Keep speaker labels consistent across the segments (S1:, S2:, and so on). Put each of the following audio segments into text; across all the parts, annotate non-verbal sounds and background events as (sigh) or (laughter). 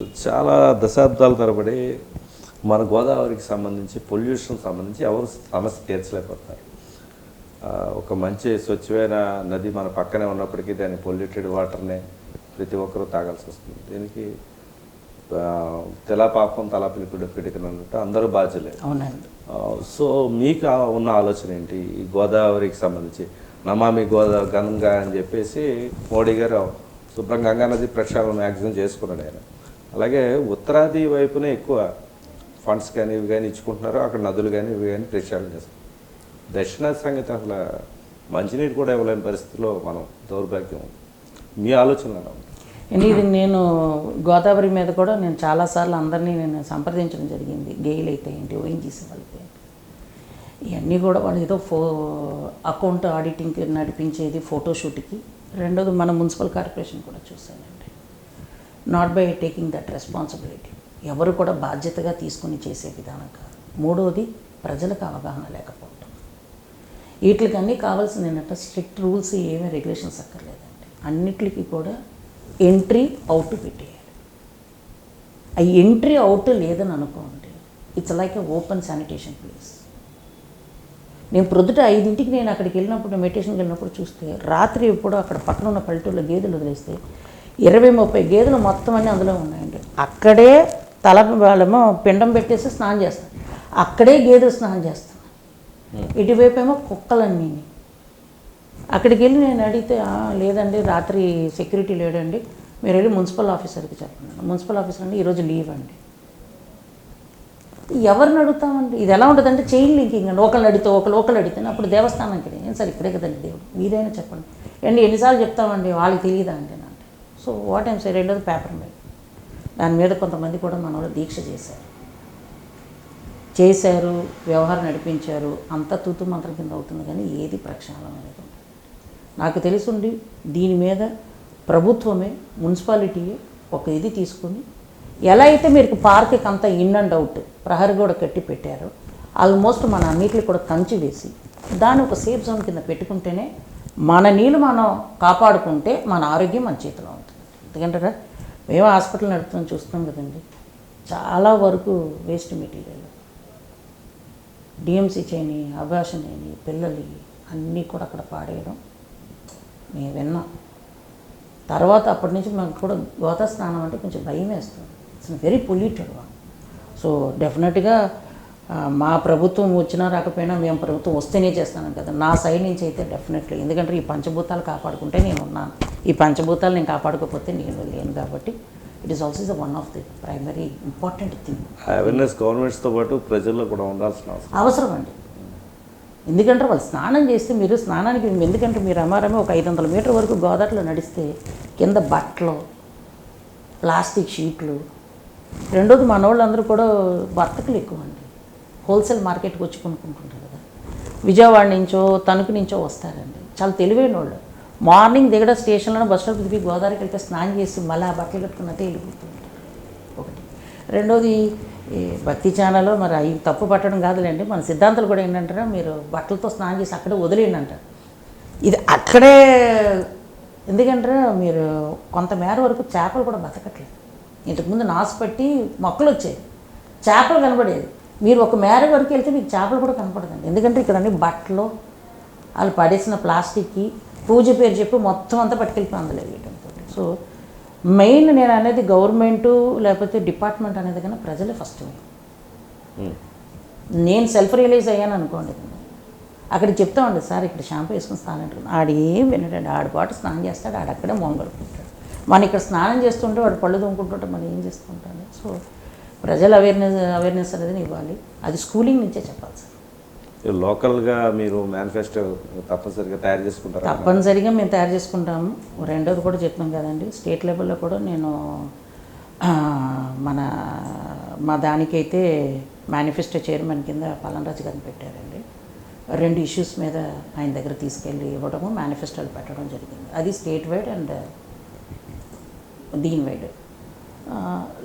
S1: చాలా దశాబ్దాల తరబడి మన గోదావరికి సంబంధించి పొల్యూషన్ సంబంధించి ఎవరు సమస్య తీర్చలేకపోతున్నారు. ఆ, ఒక మంచి స్వచ్ఛమైన నది మన పక్కనే ఉన్నప్పటికీ దాని పొల్యూటెడ్ వాటర్నే ప్రతి ఒక్కరూ తాగాల్సి వస్తుంది. దీనికి తెలా పాపం తలా పిలిపిడి పిడికలు అన్నట్టు అందరూ బాధ్యులే సో మీకు ఉన్న ఆలోచన ఏంటి? ఈ గోదావరికి సంబంధించి నమామి గోదా గంగా అని చెప్పేసి మోడీ గారు శుభ్రం గంగా నది ప్రక్షాళన మ్యాక్సిమం చేసుకున్నాడు ఆయన. అలాగే ఉత్తరాది వైపునే ఎక్కువ ఫండ్స్ కానీ ఇవి కానీ ఇచ్చుకుంటున్నారు. అక్కడ నదులు కానీ ఇవి కానీ ప్రక్షాళన చేస్తారు. దక్షిణాది సంగతి అసలు మంచినీరు కూడా ఇవ్వలేని పరిస్థితిలో మనం దౌర్భాగ్యం. మీ ఆలోచన
S2: ఇది నేను గోదావరి మీద కూడా నేను చాలాసార్లు అందరినీ నేను సంప్రదించడం జరిగింది. గెయిల్ అయితే ఏంటి ఓఎన్జీసీ వాళ్ళకి ఇవన్నీ కూడా వాళ్ళు ఏదో ఫో అకౌంట్ ఆడిటింగ్కి నడిపించేది ఫోటోషూట్కి రెండోది మన మున్సిపల్ కార్పొరేషన్ కూడా చూసాను not by taking that responsibility ఎవరు కూడా బాధ్యతగా తీసుకుని చేసే విధానం కాదు. మూడోది ప్రజలకు అవగాహన లేకపోవటం. వీటికన్నీ కావాల్సిన ఏంటంటే స్ట్రిక్ట్ రూల్స్ ఏమీ రెగ్యులేషన్స్ అక్కర్లేదండి. అన్నిటికీ కూడా ఎంట్రీ అవుట్ పెట్టేయాలి. ఆ ఎంట్రీ అవుట్ లేదని అనుకోండి it's like a open sanitation place నేను ప్రొద్దుట ఐదింటికి నేను అక్కడికి వెళ్ళినప్పుడు మెడిటేషన్కి వెళ్ళినప్పుడు చూస్తే రాత్రి ఎప్పుడో అక్కడ పక్కన ఉన్న పల్లెటూళ్ళ గేదెలు వదిలేస్తే ఇరవై ముప్పై గేదెలు మొత్తం అన్నీ అందులో ఉన్నాయండి. అక్కడే తల వాళ్ళేమో పిండం పెట్టేసి స్నానం చేస్తాను అక్కడే గేదెలు స్నానం చేస్తాను ఇటువైపు ఏమో కుక్కలన్నీ. అక్కడికి వెళ్ళి నేను అడిగితే "ఆ, లేదండి రాత్రి సెక్యూరిటీ లేడండి. మీరు వెళ్ళి మున్సిపల్ ఆఫీసర్కి చెప్పండి. మున్సిపల్ ఆఫీసర్ అండి ఈరోజు లీవ్ అండి. ఎవరిని అడుగుతామండి? ఇది ఎలా ఉంటుందంటే చైన్ లింకింగ్ అండి. ఒకళ్ళు అడిగితే ఒకళ్ళు ఒకళ్ళు అడిగితే అప్పుడు దేవస్థానంకి ఏం సార్ ఇక్కడే కదండి దేవుడు? మీరైనా చెప్పండి. అండి ఎన్నిసార్లు చెప్తామండి? వాళ్ళకి తెలియదా అండి అంటే సో వాట్ ఐమ్ సార్ రెండోది పేపర్ మీద దాని మీద కొంతమంది కూడా మన దీక్ష చేశారు. చేశారు వ్యవహారం నడిపించారు అంతా తూతు మంత్రం కింద అవుతుంది కానీ ఏది ప్రక్షాళన అనేది నాకు తెలుసుండి దీని మీద ప్రభుత్వమే మున్సిపాలిటీయే ఒక ఇది తీసుకుని ఎలా అయితే మీరు పార్క్కి అంతా ఇన్ అండ్ అవుట్ ప్రహరీ కూడా కట్టి పెట్టారో ఆల్మోస్ట్ మన అన్నిటిని కూడా కంచి వేసి దాన్ని ఒక సేఫ్ జోన్ కింద పెట్టుకుంటేనే మన నీళ్ళు మనం కాపాడుకుంటే మన ఆరోగ్యం మన చేతిలో ఉంటుంది. ఎందుకంటే మేము హాస్పిటల్ నడుపుతాం చూస్తాం కదండి. చాలా వరకు వేస్ట్ మెటీరియల్. డిఎంసీ చేయని అభాషణ అని పిల్లలు అన్నీ కూడా అక్కడ పాడేయడం మేము విన్నాం. తర్వాత అప్పటి నుంచి మాకు కూడా గోత స్నానం అంటే కొంచెం భయం వేస్తుంది. It's very polluted one so డెఫినెట్గా మా ప్రభుత్వం వచ్చినా రాకపోయినా మేము ప్రభుత్వం వస్తేనే చేస్తాను కదా. నా సైడ్ నుంచి అయితే డెఫినెట్లీ ఎందుకంటే ఈ పంచభూతాలు కాపాడుకుంటే నేను ఉన్నాను. ఈ పంచభూతాలు నేను కాపాడుకోకపోతే నేను లేను కాబట్టి it is also one of the primary important thing
S1: awareness గవర్నమెంట్స్తో పాటు ప్రజల్లో కూడా ఉండాల్సిన అవసరం.
S2: అవసరం అండి. ఎందుకంటే వాళ్ళు స్నానం చేస్తే మీరు స్నానానికి ఎందుకంటే మీరు అమ్మారమే ఒక ఐదు వందల మీటర్ వరకు గోదావరిలో నడిస్తే కింద బట్టలు ప్లాస్టిక్ షీట్లు రెండోది మన వాళ్ళందరూ కూడా వర్తకులు ఎక్కువ అండి హోల్సేల్ మార్కెట్కి వచ్చి కొనుక్కుంటుంటారు కదా. విజయవాడ నుంచో తణుకు నుంచో వస్తారండి. చాలా తెలివైన వాళ్ళు మార్నింగ్ దిగడ స్టేషన్లో బస్ స్టాప్ దిగి గోదావరికి వెళ్తే స్నానం చేసి మళ్ళీ ఆ బట్టలు కట్టుకున్నట్టే వెళ్ళిపోతుంటారు. ఒకటి. రెండోది ఈ భక్తి ఛానల్లో మరి అవి తప్పు పట్టడం కాదులేండి. మన సిద్ధాంతాలు కూడా ఏంటంటారా? మీరు బట్టలతో స్నానం చేసి అక్కడే వదిలేయండి అంటారు ఇది అక్కడే ఎందుకంటే మీరు కొంతమేర వరకు చేపలు కూడా బతకట్లేదు. ఇంతకుముందు నాసుపట్టి మొక్కలు వచ్చాయి. చేపలు కనబడేది మీరు ఒక మేర వరకు వెళ్తే మీకు చేపలు కూడా కనపడదండి. ఎందుకంటే ఇక్కడ అన్ని బట్టలు వాళ్ళు పడేసిన ప్లాస్టిక్కి పూజ పేరు చెప్పి మొత్తం అంతా పట్టుకెళ్ళిపోయి అందులో వేయడంతో సో మెయిన్ నేను అనేది గవర్నమెంటు లేకపోతే డిపార్ట్మెంట్ అనేది కన్నా ప్రజలే ఫస్ట్. నేను సెల్ఫ్ రియలైజ్ అయ్యాను అనుకోండి. అక్కడ చెప్తామండి సార్ ఇక్కడ షాంపూ వేసుకుని స్నానం అంటారు ఆడు ఏం వినడండి. ఆడు పాటు స్నానం చేస్తాడు ఆడు అక్కడే మొంగడుకుంటాడు మనం ఇక్కడ స్నానం చేస్తుంటే వాడు పళ్ళు తోముకుంటుంటే మనం ఏం చేస్తుంటాడు సో ప్రజల అవేర్నెస్ అవేర్నెస్ అనేది ఇవ్వాలి. అది స్కూలింగ్ నుంచే చెప్పాలి సార్.
S1: లోకల్గా మీరు మేనిఫెస్టో తప్పనిసరిగా తయారు చేసుకుంటారు?
S2: తప్పనిసరిగా మేము తయారు చేసుకుంటాము. రెండోది కూడా చెప్పాం కదండి. స్టేట్ లెవెల్లో కూడా నేను మన మా దానికైతే మేనిఫెస్టో చైర్మన్ కింద పలనరాజు గారిని పెట్టారండి. రెండు ఇష్యూస్ మీద ఆయన దగ్గర తీసుకెళ్ళి ఇవ్వడము మేనిఫెస్టోలు పెట్టడం జరిగింది. అది స్టేట్ వైడ్ అండ్ దీని వైడ్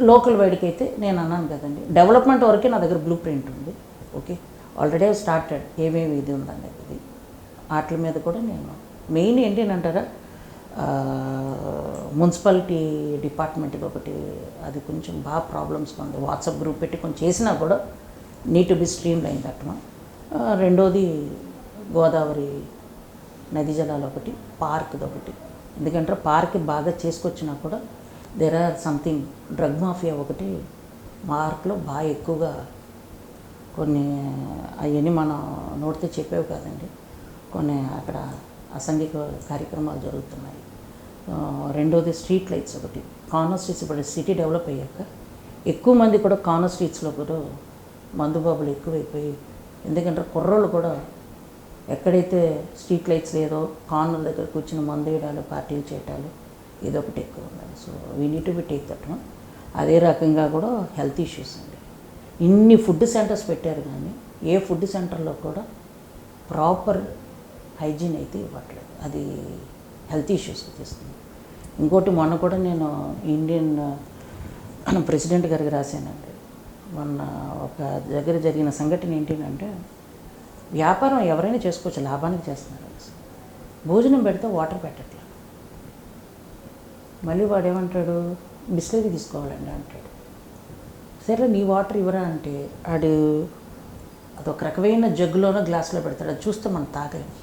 S2: లోకల్ వైడ్కి అయితే నేను అన్నాను కదండి. డెవలప్మెంట్ వరకే నా దగ్గర బ్లూ ప్రింట్ ఉంది. ఓకే ఆల్రెడీ స్టార్టెడ్ ఏమేమి ఇది ఉందనేది. వాటి మీద కూడా నేను మెయిన్ ఏంటి అంటారా? మున్సిపాలిటీ డిపార్ట్మెంట్ ఒకటి అది కొంచెం బాగా ప్రాబ్లమ్స్ ఉంది. వాట్సాప్ గ్రూప్ పెట్టి కొంచెం చేసినా కూడా need to be streamline దట్టడం రెండోది గోదావరి నది జలాలు ఒకటి పార్క్ది ఒకటి. ఎందుకంటే పార్క్ బాగా చేసుకొచ్చినా కూడా there are something drug mafia ఒకటి మార్క్లో బాగా ఎక్కువగా కొన్ని అవన్నీ మనం నోటితో చెప్పేవి కాదండి. కొన్ని అక్కడ అసంఘిక కార్యక్రమాలు జరుగుతున్నాయి. రెండోది స్ట్రీట్ లైట్స్ ఒకటి. కార్నర్ స్ట్రీట్స్ ఇప్పుడు సిటీ డెవలప్ అయ్యాక ఎక్కువ మంది కూడా కార్నర్ స్ట్రీట్స్లో కూడా మందుబాబులు ఎక్కువైపోయి ఎందుకంటే కుర్రోళ్ళు కూడా ఎక్కడైతే స్ట్రీట్ లైట్స్ లేదో కార్నర్ దగ్గర కూర్చుని మందు వేయడాలు పార్టీలు చేయటాలు ఏదో ఒకటి ఎక్కువ ఉండాలి so we need to be take that అదే రకంగా కూడా హెల్త్ ఇష్యూస్ అండి. ఇన్ని ఫుడ్ సెంటర్స్ పెట్టారు కానీ ఏ ఫుడ్ సెంటర్లో కూడా ప్రాపర్ హైజీన్ అయితే ఇవ్వట్లేదు. అది హెల్త్ ఇష్యూస్కి తెస్తుంది. ఇంకోటి మొన్న కూడా నేను ఇండియన్ ప్రెసిడెంట్ (clears throat) గారికి రాశానండి. మొన్న ఒక దగ్గర జరిగిన సంఘటన ఏంటంటే వ్యాపారం ఎవరైనా చేసుకోవచ్చు లాభానికి చేస్తున్నారు. భోజనం పెడితే వాటర్ పెట్టట్లేదు. మళ్ళీ వాడు ఏమంటాడు బిస్లరీ తీసుకోవాలండి అంటాడు. సరే నీ వాటర్ ఇవ్వరా అంటే ఆడు అదొక రకమైన జగ్గులోనో గ్లాసులో పెడతాడు. అది చూస్తే మనం తాగలేము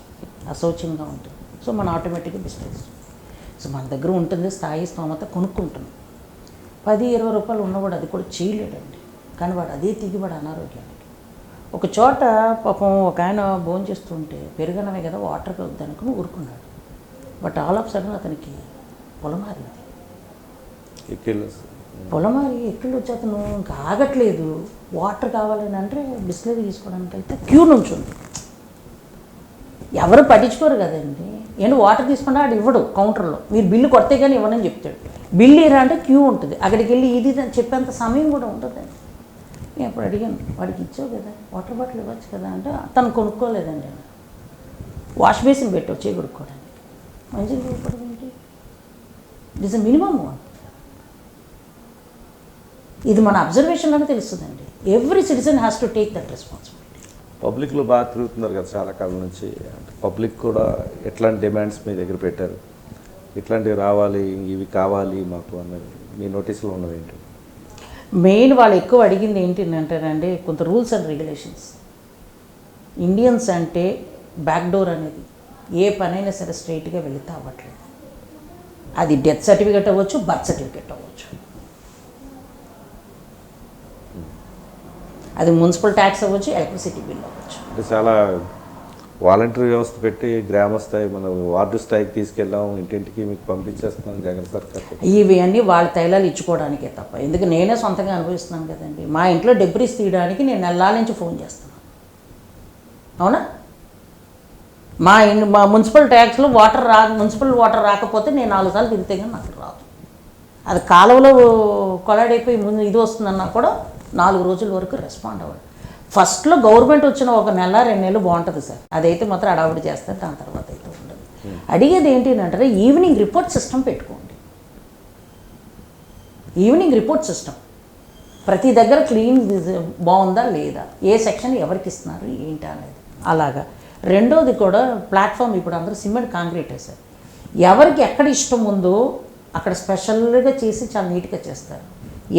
S2: అశౌచ్యంగా ఉంటుంది. సో మనం ఆటోమేటిక్గా బిస్లరీ సో మన దగ్గర ఉంటుంది స్థాయి స్తోమత కొనుక్కుంటున్నాం పది ఇరవై రూపాయలు ఉన్నవాడు అది కూడా చేయలేడండి. కానీ వాడు అదే తిగివాడు అనారోగ్యానికి. ఒక చోట పాపం ఒక ఆయన భోజనం చేస్తుంటే పెరుగనమే కదా వాటర్ వద్దనుకుని ఊరుకున్నాడు. బట్ ఆల్ ఆఫ్ సడన్ అతనికి పొలమారింది పొలమారి ఎక్కడ వచ్చి అతను ఇంకా ఆగట్లేదు. వాటర్ కావాలని అంటే బిస్లరీ తీసుకోవడానికి వెళ్తే క్యూ నుంచి ఉంది ఎవరు పట్టించుకోరు కదండి. ఏంటి వాటర్ తీసుకున్నా ఆడు ఇవ్వడు కౌంటర్లో. మీరు బిల్లు కొడితే కానీ ఇవ్వనని చెప్తాడు. బిల్లు ఇరా అంటే క్యూ ఉంటుంది. అక్కడికి వెళ్ళి ఇది అని చెప్పేంత సమయం కూడా ఉంటుందండి నేను అప్పుడు అడిగాను వాడికి ఇచ్చావు కదా వాటర్ బాటిల్ ఇవ్వచ్చు కదా అంటే తను కొనుక్కోలేదండి. వాష్ బేసిన్ పెట్టి వచ్చి కొనుక్కోవడానికి మంచిగా ఇట్ ఇస్ మినిమం వన్. ఇది మన అబ్జర్వేషన్లోనే తెలుస్తుందండి. Every citizen has to take that responsibility
S1: పబ్లిక్లో బాగా తిరుగుతున్నారు కదా చాలా కాలం నుంచి. అంటే పబ్లిక్ కూడా ఎట్లాంటి డిమాండ్స్ మీ దగ్గర పెట్టారు? ఇట్లాంటివి రావాలి ఇవి కావాలి మాకు అన్నది మీ నోటీసులో ఉన్నది ఏంటి?
S2: మెయిన్ వాళ్ళు ఎక్కువ అడిగింది ఏంటి అంటారంటే కొంత రూల్స్ అండ్ రెగ్యులేషన్స్ ఇండియన్స్ అంటే బ్యాక్ డోర్ అనేది ఏ పనైనా సరే స్ట్రైట్గా వెళితే అవ్వట్లేదు అది డెత్ సర్టిఫికేట్ అవ్వచ్చు బర్త్ సర్టిఫికేట్ అవ్వచ్చు. అది మున్సిపల్ ట్యాక్స్ అవ్వచ్చు ఎలక్ట్రిసిటీ బిల్ అవ్వచ్చు.
S1: అంటే చాలా వాలంటరీ వ్యవస్థ పెట్టి గ్రామ స్థాయి మన వార్డు స్థాయికి తీసుకెళ్ళాం ఇంటింటికి మీకు పంపించేస్తున్నాం జగన్ సర్కార్
S2: ఇవి అన్నీ వాళ్ళ తైలాలు ఇచ్చుకోవడానికే తప్ప. ఎందుకు నేనే సొంతంగా అనుభవిస్తున్నాను కదండి. మా ఇంట్లో డెబ్రీస్ తీయడానికి నేను నెలల నుంచి ఫోన్ చేస్తున్నాను. అవునా? మా ఇన్ మా మున్సిపల్ ట్యాక్స్లో వాటర్ రా మున్సిపల్ వాటర్ రాకపోతే నేను నాలుగు సార్లు తిరిగితే కానీ నాకు రాదు. అది కాలువలో కొలాడైపోయి ముందు ఇది వస్తుందన్నా కూడా నాలుగు రోజుల వరకు రెస్పాండ్ అవ్వండి ఫస్ట్లో గవర్నమెంట్ వచ్చిన ఒక నెల రెండు నెలలు బాగుంటుంది సార్. అదైతే మాత్రం అడావిడి చేస్తారు దాని తర్వాత అయితే ఉండదు. అడిగేది ఏంటి అంటే ఈవినింగ్ రిపోర్ట్ సిస్టమ్ పెట్టుకోండి. Evening report system. ప్రతి దగ్గర క్లీన్ బాగుందా లేదా? ఏ సెక్షన్ ఎవరికి ఇస్తున్నారు ఏంటి అనేది. అలాగా. రెండోది కూడా ప్లాట్ఫామ్ ఇప్పుడు అందరూ సిమెంట్ కాంక్రీట్ వేశారు. ఎవరికి ఎక్కడ ఇష్టం ఉందో అక్కడ స్పెషల్గా చేసి చాలా నీట్గా చేస్తారు.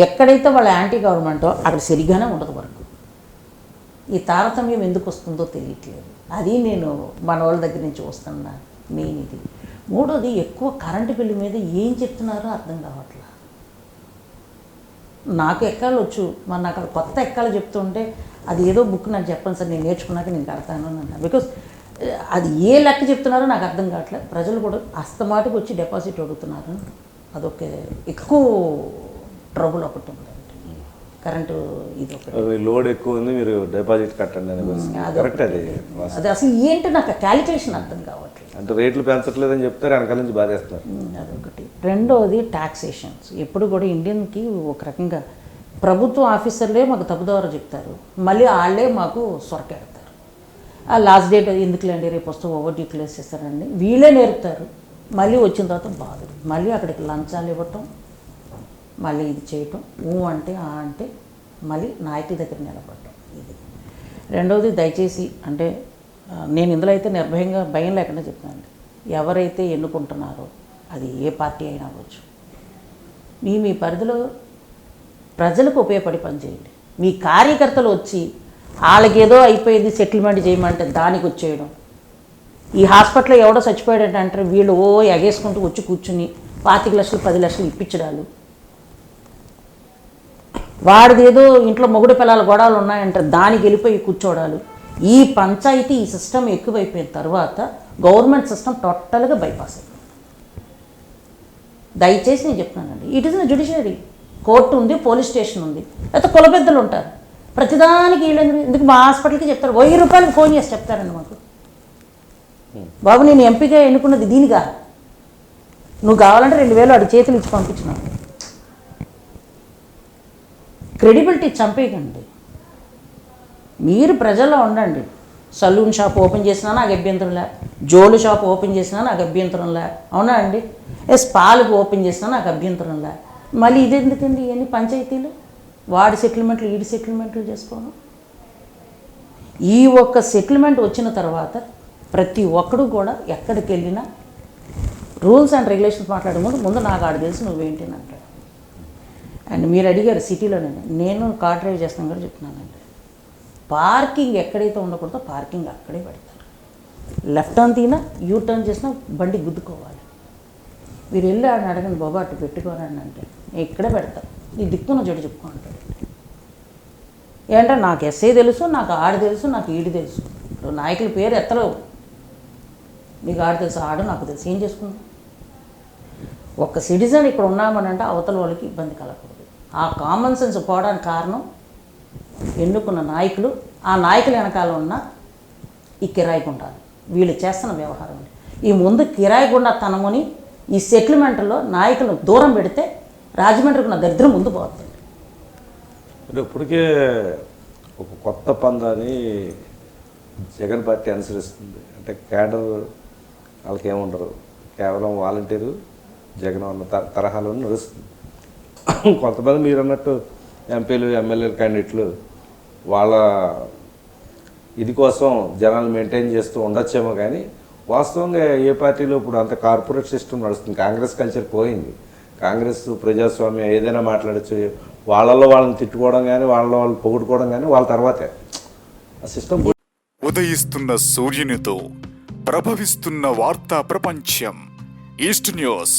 S2: ఎక్కడైతే వాళ్ళ యాంటీ గవర్నమెంటో అక్కడ సరిగానే ఉండదు వరకు. ఈ తారతమ్యం ఎందుకు వస్తుందో తెలియట్లేదు. అది నేను మన వాళ్ళ దగ్గర నుంచి వస్తున్న మెయిన్ ఇది. మూడోది ఎక్కువ కరెంటు బిల్లు మీద ఏం చెప్తున్నారో అర్థం కావట్లేదు నాకు ఎక్కాలు వచ్చు మరి నాకు అక్కడ కొత్త ఎక్కాలు చెప్తుంటే అది ఏదో బుక్ నాకు చెప్పండి సార్ నేను నేర్చుకున్నాక నేను కడతాను అని అన్నా బికాస్ అది ఏ లెక్క చెప్తున్నారో నాకు అర్థం కావట్లేదు. ప్రజలు కూడా అస్తమాటుకు వచ్చి డిపాజిట్ అడుగుతున్నారు. అదొక ఎక్కువ ట్రబుల్ ఒకటి ఉందండి కరెంటు ఇది ఒకటి.
S1: అది లోడ్ ఎక్కువ ఉంది మీరు డిపాజిట్ కట్టండి అనే
S2: అది
S1: కరెక్ట్ అది.
S2: అది అసలు ఏంటో నాకు క్యాలిక్యులేషన్ అర్థం కావట్లేదు.
S1: అంటే రేట్లు పెంచట్లేదని చెప్తారు వెనకాల నుంచి బాధేస్తున్నారు.
S2: ఉమ్, అదొకటి రెండోది టాక్సేషన్స్ ఎప్పుడు కూడా ఇండియన్కి ఒక రకంగా ప్రభుత్వ ఆఫీసర్లే మాకు తప్పుదోర చెప్తారు. మళ్ళీ వాళ్ళే మాకు సొరకెడతారు ఆ లాస్ట్ డేట్ ఎందుకులేండి? రేపు వస్తూ ఓవర్ డ్యూక్లేస్ చేస్తారండి వీళ్ళే నేర్పుతారు. మళ్ళీ వచ్చిన తర్వాత బాధ. మళ్ళీ అక్కడికి లంచాలు ఇవ్వటం మళ్ళీ ఇది చేయటం ఊ అంటే ఆ అంటే మళ్ళీ నాయకుల దగ్గర నిలబడటం ఇది. రెండవది దయచేసి అంటే నేను ఇందులో అయితే నిర్భయంగా భయం లేకుండా చెప్తానండి ఎవరైతే ఎన్నుకుంటున్నారో అది ఏ పార్టీ అయినా అవ్వచ్చు. మీ మీ పరిధిలో ప్రజలకు ఉపయోగపడి పనిచేయండి. మీ కార్యకర్తలు వచ్చి వాళ్ళకేదో అయిపోయింది సెటిల్మెంట్ చేయమంటే దానికి వచ్చేయడం. ఈ హాస్పిటల్లో ఎవడో చచ్చిపోయాడంటే అంటారు వీళ్ళు ఓ ఎగేసుకుంటూ వచ్చి కూర్చుని పాతిక లక్షలు పది లక్షలు ఇప్పించడాలు. వాడిది ఏదో ఇంట్లో మొగుడు పిల్లల గొడవలు ఉన్నాయంటారు దానికి వెళ్ళిపోయి కూర్చోవడాలు ఈ పంచాయతీ ఈ సిస్టమ్ ఎక్కువైపోయిన తర్వాత గవర్నమెంట్ సిస్టమ్ టోటల్గా బైపాస్ అయిపోయింది. దయచేసి నేను చెప్తున్నానండి ఇట్ ఇస్ జుడిషియరీ. కోర్టు ఉంది పోలీస్ స్టేషన్ ఉంది. లేకపోతే కుల పెద్దలు ఉంటారు. ప్రతిదానికి వీళ్ళు ఎందుకు మా హాస్పిటల్కి చెప్తారు? వెయ్యి రూపాయలకి ఫోన్ చేసి చెప్తారండి మాకు. బాబు నేను ఎంపీగా ఎన్నుకున్నది దీనిగా. నువ్వు కావాలంటే రెండు వేలు అడి చేతులు ఇచ్చి పంపించినావు క్రెడిబిలిటీ చంపేయకండి. మీరు ప్రజల్లో ఉండండి. సలూన్ షాప్ ఓపెన్ చేసినా నాకు అభ్యంతరంలే జోలు షాప్ ఓపెన్ చేసినా నాకు అభ్యంతరంలే అవునా అండి? ఎస్ పాలకు ఓపెన్ చేసినా నాకు అభ్యంతరంలే మళ్ళీ ఇది ఎందుకండి? ఇవన్నీ పంచాయతీలు? వాడి సెటిల్మెంట్లు ఈడి సెటిల్మెంట్లు చేసుకోను. ఈ ఒక్క సెటిల్మెంట్ వచ్చిన తర్వాత ప్రతి ఒక్కడు కూడా ఎక్కడికి వెళ్ళినా రూల్స్ అండ్ రెగ్యులేషన్స్ మాట్లాడే ముందు ముందు నాకు ఆడ తెలుసు నువ్వేంటి అని అంటాడు. అండ్ మీరు అడిగారు సిటీలోనే. నేను కార్ డ్రైవ్ చేస్తాను కూడా చెప్తున్నానండి. పార్కింగ్ ఎక్కడైతే ఉండకూడదో పార్కింగ్ అక్కడే పెడతారు. లెఫ్ట్ టర్న్ తీనా యూ టర్న్ చేసినా బండి గుద్దుకోవాలి. మీరు వెళ్ళి ఆడిని అడగండి బాబా అటు పెట్టుకోరండి అంటే ఇక్కడే పెడతా ఈ దిక్కున చెడు చెప్పుకో అంటాడు ఏంటంటే నాకు ఎస్ఐ తెలుసు నాకు ఆడు తెలుసు నాకు ఈడు తెలుసు. ఇప్పుడు నాయకుల పేరు ఎత్తలేవు. నీకు ఆడు తెలుసు ఆడు నాకు తెలుసు. ఏం చేసుకుందాం ఒక సిటిజన్ ఇక్కడ ఉన్నామనంటే అవతల వాళ్ళకి ఇబ్బంది కలగకూడదు. ఆ కామన్ సెన్స్ పోవడానికి కారణం ఎన్నుకున్న నాయకులు ఆ నాయకుల వెనకాల ఉన్న ఈ కిరాయి గుండాలు వీళ్ళు చేస్తున్న వ్యవహారం ఈ ముందు కిరాయి గుండా తనముని ఈ సెటిల్మెంట్లో నాయకులను దూరం పెడితే రాజమండ్రికి ఉన్న దరిద్రం ముందు పోతుంది.
S1: అంటే ఇప్పటికే ఒక కొత్త పందాన్ని జగన్ పార్టీ అనుసరిస్తుంది. అంటే క్యాడర్ వాళ్ళకి ఏముండరు కేవలం వాలంటీరు జగన్ అన్న త- తరహాలో నడుస్తుంది. కొంతమంది మీరు అన్నట్టు ఎంపీలు ఎమ్మెల్యేలు క్యాండిడేట్లు వాళ్ళ ఇది కోసం జనాలు మెయింటైన్ చేస్తూ ఉండొచ్చేమో కానీ వాస్తవంగా ఏ పార్టీలో ఇప్పుడు అంత కార్పొరేట్ సిస్టమ్ నడుస్తుంది. కాంగ్రెస్ కల్చర్ పోయింది. కాంగ్రెస్ ప్రజాస్వామ్యం ఏదైనా మాట్లాడచ్చు వాళ్ళలో వాళ్ళని తిట్టుకోవడం కానీ వాళ్ళలో వాళ్ళు పొగుడుకోవడం కానీ వాళ్ళ తర్వాతే. ఆ సిస్టమ్
S3: ఉదయిస్తున్న సూర్యునితో ప్రభవిస్తున్న వార్తా ప్రపంచం ఈస్ట్ న్యూస్.